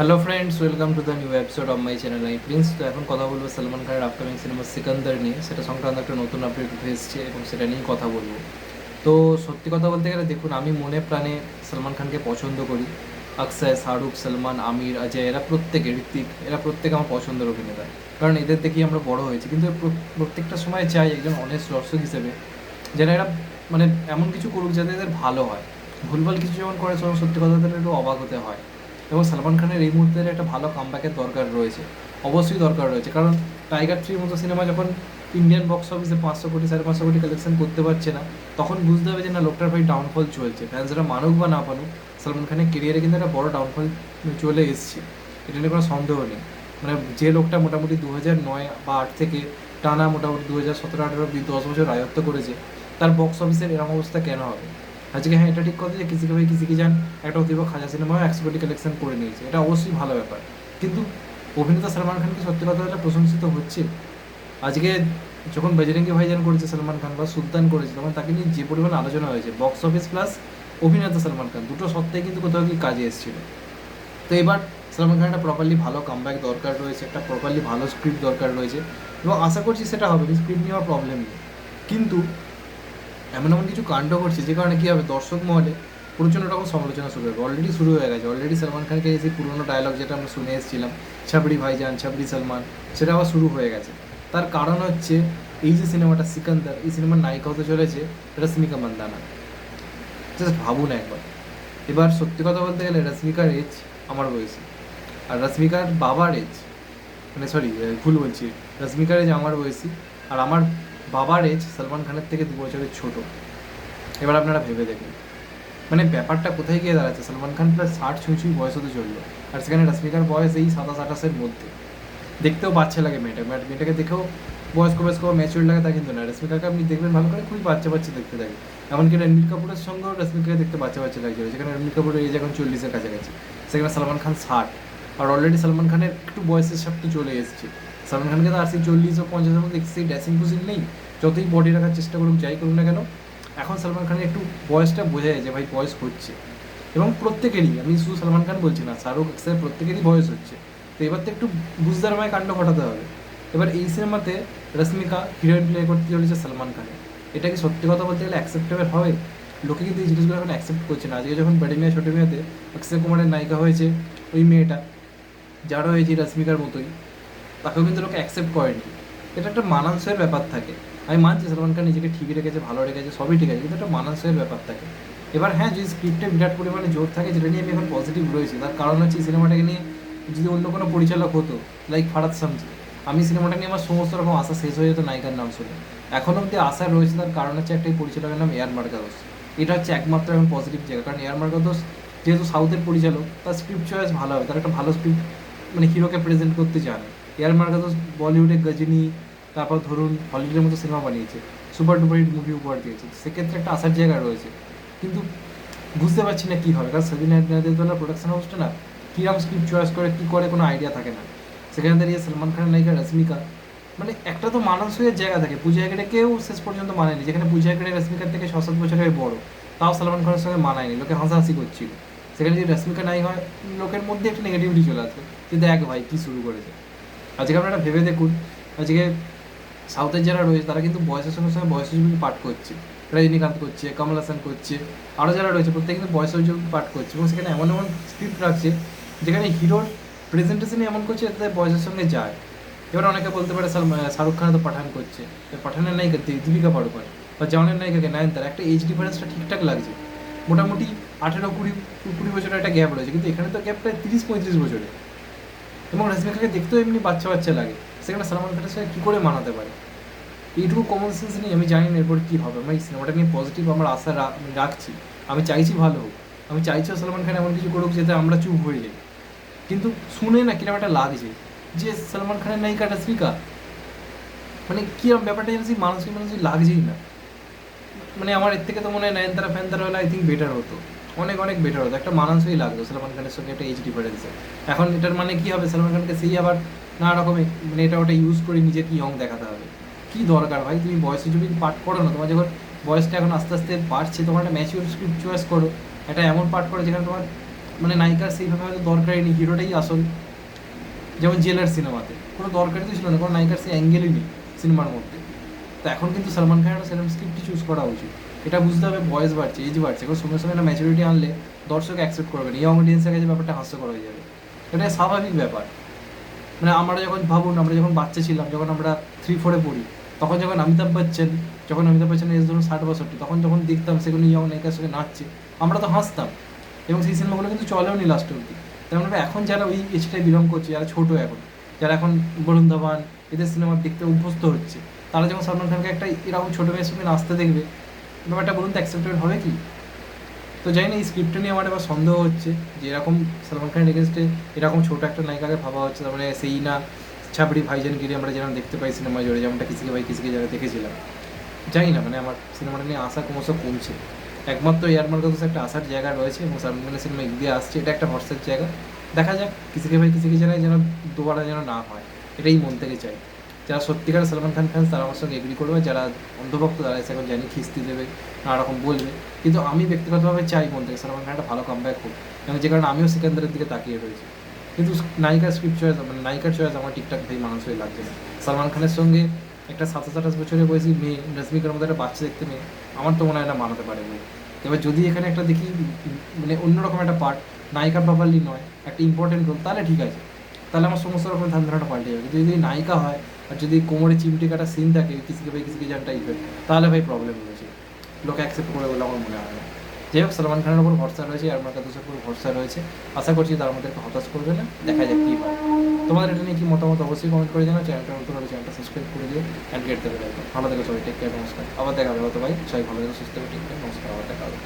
Hello friends welcome to the new episode of my channel I Prince তো এখন কথা বলব সলমান খানের আপকামিং সিনেমা সিকান্দার নিয়ে। সেটা সংক্রান্ত একটা নতুন আপডেট উঠে এসেছে এবং সেটা নিয়েই কথা বলব। তো সত্যি কথা বলতে গেলে দেখুন, আমি মনে প্রাণে সলমান খানকে পছন্দ করি। অক্ষয়, শাহরুখ, সলমান, আমির, অজয়, এরা প্রত্যেকে ঋত্বিক এরা প্রত্যেকে আমার পছন্দের অভিনেতা। কারণ এদের দেখেই আমরা বড় হয়েছি। কিন্তু প্র- প্রত্যেকটা সময় চাই একজন অনেস্ট দর্শক হিসেবে, যেন এরা মানে এমন কিছু করুক যাতে এদের ভালো হয়। ভুলভাল কিছু যখন করে সত্যি কথা তাদের একটু অবাক হতে হয়। এবং সালমান খানের এই মুহূর্তে একটা ভালো কামব্যাকের দরকার রয়েছে। অবশ্যই দরকার রয়েছে। কারণ টাইগার থ্রির মতো সিনেমা যখন ইন্ডিয়ান বক্স অফিসে পাঁচশো কোটি, সাড়ে পাঁচশো কোটি কালেকশন করতে পারছে না, তখন বুঝতে হবে যে না, লোকটার ভাই ডাউনফল চলছে। ফ্যান্সরা মানুক বা না মানুক সালমান খানের কেরিয়ারে কিন্তু একটা বড় ডাউনফল চলে এসছে। এটা নিয়ে কোনো সন্দেহ নেই। মানে যে লোকটা মোটামুটি দু হাজার নয় বা আট থেকে টানা মোটামুটি দু হাজার সতেরো আঠেরো দশ বছর রাজত্ব করেছে, তার বক্স অফিসের এরকম অবস্থা কেন হবে? আজকে হ্যাঁ এটা ঠিক কথা যে কিসিকে ভাই কিসিকে যান একটা অতিরিক্ত খাজা সিনেমা একশো কোটি কালেকশন করে নিয়েছে। এটা অবশ্যই ভালো ব্যাপার। কিন্তু অভিনেতা সালমান খান কি সত্যি কথা বলে প্রশংসিত হচ্ছে? আজকে যখন বজরঙ্গি ভাইজান করেছে সালমান খান বা সুলতান করেছে, তখন তাকে নিয়ে যে পরিমাণ আলোচনা হয়েছে বক্স অফিস প্লাস অভিনেতা সালমান খান, দুটো সত্ত্বেই কিন্তু কোথাও কি কাজে এসেছিল। তো এবার সালমান খান একটা প্রপারলি ভালো কামব্যাক দরকার রয়েছে, একটা প্রপারলি ভালো স্ক্রিপ্ট দরকার রয়েছে। এবং আশা করছি সেটা হবে স্ক্রিপ্ট নিয়ে প্রবলেম নেই। কিন্তু এমন এমন কিছু কাণ্ড ঘটছে যে কারণে কী হবে? দর্শক মহলে প্রচণ্ড রকম সমালোচনা শুরু হবে। অলরেডি শুরু হয়ে গেছে। অলরেডি সালমান খানকে যে পুরোনো ডায়লগ যেটা আমরা শুনে এসেছিলাম, ছাবড়ি ভাইজান, ছাবড়ি সলমান, সেটা আবার শুরু হয়ে গেছে। তার কারণ হচ্ছে এই যে সিনেমাটা সিকান্দার, এই সিনেমার নায়িকা হতে চলেছে রশ্মিকা মান্দানা। জাস্ট ভাবুন একবার। এবার সত্যি কথা বলতে গেলে রশ্মিকার এজ আমার বয়সী। আর রশ্মিকার বাবার এজ মানে সরি ভুল বলছি। রশ্মিকার এজ আমার বয়সী। আর আমার বাবার এজ সালমান খানের থেকে দু বছরের ছোট। এবার আপনারা ভেবে দেখুন। মানে ব্যাপারটা কোথায় গিয়ে দাঁড়াচ্ছে? সালমান খান প্রায় ষাট ছুঁই বয়স হতে চলল। আর সেখানে রশ্মিকার বয়স এই সাতাশ, আঠাশের মধ্যে। দেখতেও বাচ্চা লাগে মেয়েটা মেয়ে- মেয়েটাকে দেখেও বয়স্ক বয়স্ক ম্যাচিউর লাগে তা কিন্তু না। রশ্মিকাকে আপনি দেখবেন ভালো করে খুবই বাচ্চা বাচ্চা দেখতে থাকে এমনকি রণবীর কাপুরের সঙ্গেও রশ্মিকাকে দেখতে বাচ্চা বাচ্চা লাগছিল। যেখানে রণবীর কাপুরের এজ এখন চল্লিশের কাছাকাছি। সেখানে সালমান খান ষাট। আর অলরেডি সালমান খানের একটু বয়সের সাথে চলে এসেছে। সালমান খানকে তো আর সেই চল্লিশ ও পঞ্চাশের মধ্যে সেই ড্যাসিং ফুসিং নেই। যতই বডি রাখার চেষ্টা করুক, যাই করুক না কেন, এখন সালমান খানের একটু বয়সটা বোঝা যায় যে ভাই বয়স হচ্ছে। এবং প্রত্যেকেরই, আমি শুধু সালমান খান বলছি না, শাহরুখ অক্ষয় প্রত্যেকেরই বয়স হচ্ছে। তো এবার তো একটু বুঝদারময় কাণ্ড ঘটাতে হবে। এবার এই সিনেমাতে রশ্মিকা হিরোইন প্লে করতে চলেছে সালমান খানের এটা কি সত্যি কথা বলতে গেলে অ্যাকসেপ্টেবল হবে? লোকে কিন্তু এই জিনিসগুলো এখন অ্যাকসেপ্ট করছে না। আজকে যখন বড়ি মেয়ে ছোটো মেয়েতে অক্ষয় কুমারের নায়িকা হয়েছে ওই মেয়েটা, যারা হয়েছে রশ্মিকার মতোই, তাকেও কিন্তু লোকে অ্যাকসেপ্ট করেনি। এটা একটা মানানসইয়ের ব্যাপার থাকে। আমি মানছি সালমান খান নিজেকে ঠিকই রেখেছে, ভালো রেখেছে, সবই ঠিক আছে, কিন্তু একটা মানানসইয়ের ব্যাপার থাকে। এবার হ্যাঁ যদি স্ক্রিপ্টে বিরাট পরিমাণে জোর থাকে, যেটা নিয়ে আমি এখন পজিটিভ রয়েছি, তার কারণ হচ্ছে সিনেমাটাকে নিয়ে যদি অন্য কোনো পরিচালক হতো লাইক ফারাত সামজি, আমি সিনেমাটা নিয়ে আমার সমস্ত রকম আশা শেষ হয়ে যেত নায়িকার নাম শুনে। এখন অব্দি আশা রয়েছে তার কারণ হচ্ছে একটাই পরিচালকের নাম এয়ার মার্গাদোস এটা হচ্ছে একমাত্র এখন পজিটিভ জায়গা, কারণ এয়ার মার্গাদোস যেহেতু সাউথের পরিচালক, তার স্ক্রিপ্ট চয়েস ভালো হবে, তার একটা ভালো স্ক্রিপ্ট মানে হিরোকে প্রেজেন্ট করতে চান এয়ার মার্গাদোস বলিউডে গজনী তারপর ধরুন হলিউডের মতো সিনেমা বানিয়েছে সুপার ডুপার হিট মুভি উপহার দিয়েছে, সেক্ষেত্রে একটা আসার জায়গা রয়েছে। কিন্তু বুঝতে পারছি না কী হবে, কারণ সেদিন নাদিয়াতলা প্রোডাকশন হাউসটা না কীরকম স্ক্রিপ্ট চয়েস করে, কী করে, কোনো আইডিয়া থাকে না। সেখানে দাঁড়িয়ে সালমান খানের নায়িকা রশ্মিকা মানে একটা তো মানসের জায়গা থাকে। পূজা হেগড়ে কেউ শেষ পর্যন্ত মানেনি, যেখানে পূজা হেগড়ে রশ্মিকার থেকে ছ সাত বছরের বড়, তাও সালমান খানের সঙ্গে মানায়নি, লোকে হাসাহাসি করছিল। সেখানে যদি রশ্মিকা নাই হয়, লোকের মধ্যে একটা নেগেটিভিটি চলে আসবে যে দেখ ভাই কী শুরু করেছে। আজকে আপনারা ভেবে দেখুন, আজকে সাউথের যারা রয়েছে, তারা কিন্তু বয়সের সঙ্গে সঙ্গে বয়স ছবি পাঠ করছে। রজনীকান্ত করছে, কমল হাসান করছে আরও যারা রয়েছে, প্রত্যেকে কিন্তু বয়স ছবি পাঠ করছে এবং সেখানে এমন এমন স্ক্রিপ্ট রাখছে যেখানে হিরোর প্রেজেন্টেশনই এমন করছে যাতে বয়সের সঙ্গে যায়। এবার অনেকে বলতে পারে শাহরুখ খান তো পাঠান করছে। পাঠানের নায়িকা দীপিকা পাড়ুকোন বা জওয়ানের নায়িকাকে নয়নতারা। একটা এজ ডিফারেন্সটা ঠিকঠাক লাগছে। মোটামুটি আঠেরো কুড়ি কুড়ি বছরের একটা গ্যাপ রয়েছে, কিন্তু এখানে তো গ্যাপ প্রায় তিরিশ পঁয়ত্রিশ বছরে এবং রশ্মিকাকে দেখতেও এমনি বাচ্চা বাচ্চা লাগে। সেখানে সালমান খানের সঙ্গে কী করে মানাতে পারে? এইটুকু কমন সেন্স নেই আমি জানি না এরপর কী হবে। আমি সিনেমাটা নিয়ে পজিটিভ আমার আশা রাখছি। আমি চাইছি ভালো হোক। আমি চাইছি সালমান খান এমন কিছু করুক যাতে আমরা চুপ হয়ে যাই। কিন্তু শুনে না কীরকম একটা লাগছে যে সালমান খানের নায়িকা রশ্মিকা মানে কীরকম ব্যাপারটা জানছি মানুষকে মানুষই লাগছেই না। মানে আমার এর থেকে তো মনে হয় নয়নতারা ফ্যানতারা হলে আই থিঙ্ক বেটার হতো। অনেক অনেক বেটার হতো। একটা মানানসই লাগতো সালমান খানের সঙ্গে একটা এজ ডিফারেন্সে এখন এটার মানে কি হবে? সালমান খানকে সেই আবার নানা রকমের মানে এটা ওটা ইউজ করে নিজেকে ইয়ং দেখাতে হবে। কী দরকার ভাই? তুমি বয়সে যদি পাঠ করো না তোমার যখন বয়সটা এখন আস্তে আস্তে বাড়ছে, তোমার একটা ম্যাচিউর স্ক্রিপ্ট চয়েস করো। একটা এমন পাঠ করো যেখানে তোমার মানে নায়িকার সেইভাবে হয়তো দরকারই নেই হিরোটাই আসল। যেমন জেলার সিনেমাতে, কোনো দরকারই তো ছিল না, কোনো নায়িকার সেই অ্যাঙ্গেলই নেই সিনেমার মধ্যে। তো এখন কিন্তু সালমান খানের সেরকম স্ক্রিপ্টই চুজ করা উচিত। এটা বুঝতে হবে, বয়স বাড়ছে এজ বাড়ছে এবার সঙ্গে সঙ্গে একটা ম্যাচুরিটি আনলে দর্শক অ্যাকসেপ্ট করবে না ইয়ং অডিয়েন্সের কাছে ব্যাপারটা হাস্যকর হয়ে যাবে। এটা স্বাভাবিক ব্যাপার। মানে আমরা যখন ভাবুন, আমরা যখন বাচ্চা ছিলাম, যখন আমরা থ্রি ফোরে পড়ি, তখন যখন অমিতাভ বচ্চন, যখন অমিতাভ বচ্চনের এস ধরুন ষাট বছরটি তখন যখন দেখতাম সেগুলো ইয়ং নায়িকার সঙ্গে নাচছে, আমরা তো হাসতাম। এবং সেই সিনেমাগুলো কিন্তু চলেও নি লাস্ট অব্দি তেমন এখন যারা ওই এজটাই বিলং করছে, যারা ছোটো এখন, যারা এখন বরুণ ধাবান এদের সিনেমা দেখতে অভ্যস্ত হচ্ছে, তারা যখন সালমান খানকে একটা এরকম ছোটো মেয়ের সঙ্গে নাচতে দেখবে, ব্যাপারটা বলুন তো অ্যাকসেপ্টেড হবে কি? তো জানি না, এই স্ক্রিপ্টটা নিয়ে আমার এবার সন্দেহ হচ্ছে যে এরকম সালমান খানের এগেনস্টে এরকম ছোটো একটা নায়িকাকে ভাবা হচ্ছে, তার মানে সেই না ছাপড়ি ভাইজান গিরি আমরা যেরকম দেখতে পাই সিনেমা জুড়ে যেমনটা কিসিকে ভাই কিসিকে যারা দেখেছিলাম। জানি না মানে আমার সিনেমাটা নিয়ে আশা ক্রমশ কমছে। একমাত্র এয়ারমার কাছে একটা আসার জায়গা রয়েছে এবং সালমান খানের সিনেমা এগিয়ে আসছে, এটা একটা ভরসার জায়গা। দেখা যাক কিসিকে ভাই কিসিকে জানায় যেন দুবারা যেন না হয়, এটাই মন থেকে চাই। যারা সত্যিকার সালমান খান ফ্যান্স তারা আমার সঙ্গে এগ্রি করবে। যারা অন্ধভক্ত, তারা এসে এখন জানি খিস্তি দেবে, নানা রকম বলবে। কিন্তু আমি ব্যক্তিগতভাবে চাই মন থেকে সালমান খান একটা ভালো কামব্যাক হোক। এবং যে কারণে আমিও সিকান্দারের দিকে তাকিয়ে রয়েছি। কিন্তু নায়িকার স্ক্রিপ্ট চয়েস মানে নায়িকার চয়েস আমার ঠিকঠাক ভাই মানুষই লাগছে না। সালমান খানের সঙ্গে একটা সাতাশ আঠাশ বছরের বয়সী মেয়ে, রশ্মিকার মধ্যে একটা বাচ্চা দেখতে মেয়ে, আমার তো মনে হয় না মানাতে পারে মেয়ে এবার যদি এখানে একটা দেখি মানে অন্যরকম একটা পার্ট নায়িকা প্রপারলি নয়, একটা ইম্পর্টেন্ট রোল তাহলে ঠিক আছে। তাহলে আমার সমস্ত রকম ধান ধারণা পাল্টে যাবে। কিন্তু যদি নায়িকা হয় আর যদি কোমরে চিমটি কাটা সিন থাকে, কিসিকে ভাই, কিসিকে জান টাইপের তাহলে ভাই প্রবলেম রয়েছে লোক অ্যাকসেপ্ট করে বলে আমার মনে হয় না। যাই হোক, সালমান খানের উপর ভরসা রয়েছে, আর আমার কাদের উপর ভরসা রয়েছে। আশা করছি তার আমাদেরকে হতাশ করবে না, দেখা যাক কী হয়। তোমাদের এটা নিয়ে কি মতামত অবশ্যই কমেন্ট করে জানাও চ্যানেলটা নতুন হলে চ্যানেলটা সাবস্ক্রাইব করে দিও অ্যান্ড গেট দেবে ভালো থেকো সবাই টেক কেয়ার নমস্কার। আবার দেখা হবে, হয়তো ভাই, সবাই ভালো থেকো, সুস্থ টেক কেয়ার নমস্কার, আবার দেখা হবে।